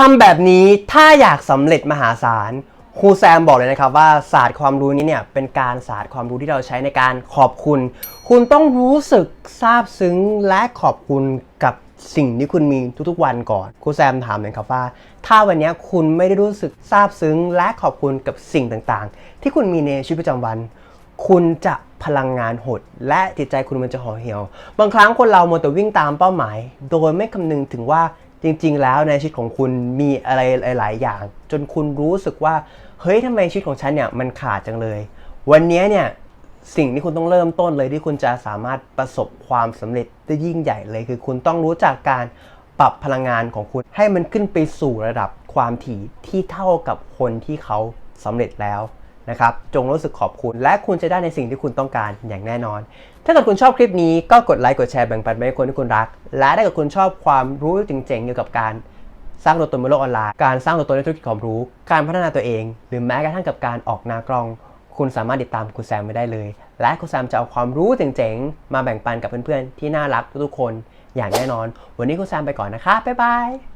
ทำแบบนี้ถ้าอยากสำเร็จมหาศาลครูแซมบอกเลยนะครับว่าศาสตร์ความรู้นี้เนี่ยเป็นการศาสตร์ความรู้ที่เราใช้ในการขอบคุณ คุณต้องรู้สึกซาบซึ้งและขอบคุณกับสิ่งที่คุณมีทุกๆวันก่อนครูแซมถามเลยครับว่า ถ้าวันนี้คุณไม่ได้รู้สึกซาบซึ้งและขอบคุณกับสิ่งต่างๆ ที่คุณมีในชีวิตประจำวัน คุณจะพลังงานหด และจิตใจคุณมันจะห่อเหี่ยว บางครั้งคนเรามัวแต่วิ่งตามเป้าหมาย โดยไม่คำนึงถึงว่า จริง ๆ แล้วในชีวิตของคุณมีอะไรหลาย ๆ อย่าง จนคุณรู้สึกว่า เฮ้ยทำไมชีวิตของฉันเนี่ยมันขาดจังเลย วันนี้เนี่ยสิ่งที่คุณต้องเริ่มต้นเลยที่คุณจะสามารถประสบความสำเร็จได้ยิ่งใหญ่เลย คือคุณต้องรู้จักการปรับพลังงานของคุณให้มันขึ้นไปสู่ระดับความถี่ที่เท่ากับคนที่เขาสำเร็จแล้ว นะครับ จงรู้สึกขอบคุณ และคุณจะได้ในสิ่งที่คุณต้องการอย่างแน่นอน ถ้าเกิดคุณชอบคลิปนี้ก็กดไลค์กดแชร์แบ่งปันไปให้คนที่คุณรัก และถ้าเกิดคุณชอบความรู้เจ๋งๆเกี่ยวกับการสร้างตัวตนบนโลกออนไลน์ การสร้างตัวตนในธุรกิจความรู้ การพัฒนาตัวเอง หรือแม้กระทั่งกับการออกหน้ากล้อง คุณสามารถติดตามคุณแซมไม่ได้เลย และคุณแซมจะเอาความรู้เจ๋งๆมาแบ่งปันกับเพื่อนๆที่น่ารักทุกๆคน อย่างแน่นอน วันนี้คุณแซมไปก่อนนะคะบ๊ายบาย